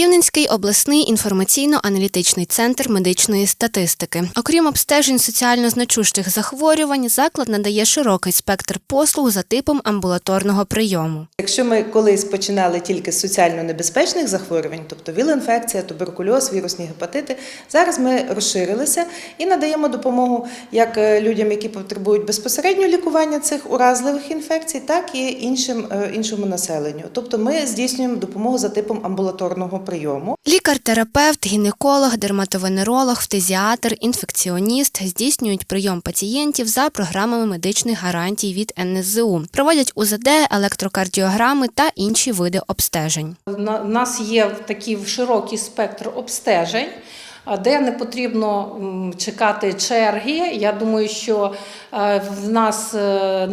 Рівненський обласний інформаційно-аналітичний центр медичної статистики. Окрім обстежень соціально значущих захворювань, заклад надає широкий спектр послуг за типом амбулаторного прийому. Якщо ми колись починали тільки з соціально небезпечних захворювань, тобто віл-інфекція, туберкульоз, вірусні гепатити, зараз ми розширилися і надаємо допомогу як е, людям, які потребують безпосередньо лікування цих уразливих інфекцій, так і іншим, е, іншому населенню. Тобто ми здійснюємо допомогу за типом амбулаторного прийому. Лікар-терапевт, гінеколог, дерматовенеролог, фтизіатр, інфекціоніст здійснюють прийом пацієнтів за програмами медичних гарантій від НСЗУ, проводять УЗД, електрокардіограми та інші види обстежень. У нас є такий широкий спектр обстежень, де не потрібно чекати черги. Я думаю, що е, в нас е,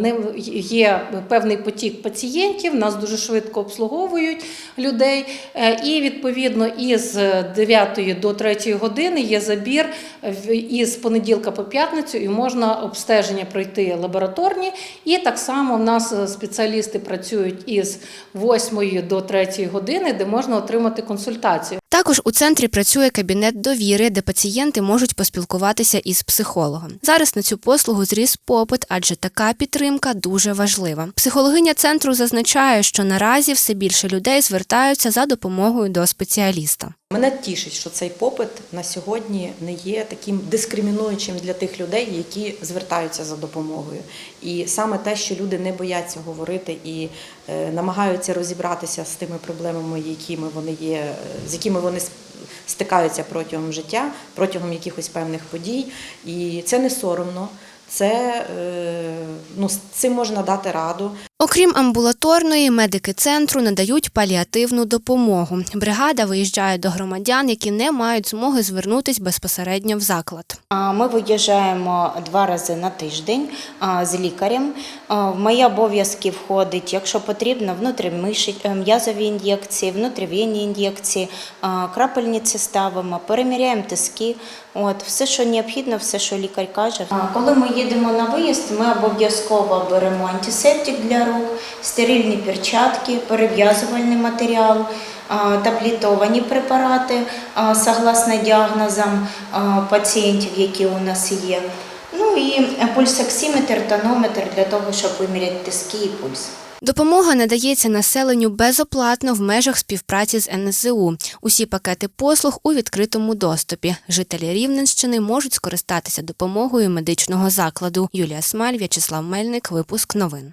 є певний потік пацієнтів, нас дуже швидко обслуговують людей. Е, І відповідно із 9 до 3 години є забір із понеділка по п'ятницю, і можна обстеження пройти лабораторні. І так само в нас спеціалісти працюють із 8 до 3 години, де можна отримати консультацію. Також у центрі працює кабінет довіри, де пацієнти можуть поспілкуватися із психологом. Зараз на цю послугу зріс попит, адже така підтримка дуже важлива. Психологиня центру зазначає, що наразі все більше людей звертаються за допомогою до спеціаліста. Мене тішить, що цей попит на сьогодні не є таким дискримінуючим для тих людей, які звертаються за допомогою. І саме те, що люди не бояться говорити і е, намагаються розібратися з тими проблемами, якими вони є, е, з якими вони стикаються протягом життя, протягом якихось певних подій. І це не соромно. Це е, ну, з цим можна дати раду. Окрім амбулаторної, медики центру надають паліативну допомогу. Бригада виїжджає до громадян, які не мають змоги звернутись безпосередньо в заклад. Ми виїжджаємо два рази на тиждень з лікарем. В мої обов'язки входить, якщо потрібно, е, м'язові ін'єкції, внутрівенні ін'єкції, крапельниці ставимо, переміряємо тиски. От, все, що необхідно, все, що лікар каже. Коли ми їдемо на виїзд, ми обов'язково беремо антисептик для рук, стерильні перчатки, перев'язувальний матеріал, а, таблетовані препарати согласно діагнозам пацієнтів, які у нас є. Ну і пульсоксиметр, тонометр для того, щоб виміряти тиски і пульс. Допомога надається населенню безоплатно в межах співпраці з НСЗУ. Усі пакети послуг у відкритому доступі. Жителі Рівненщини можуть скористатися допомогою медичного закладу. Юлія Смаль, В'ячеслав Мельник. Випуск новин.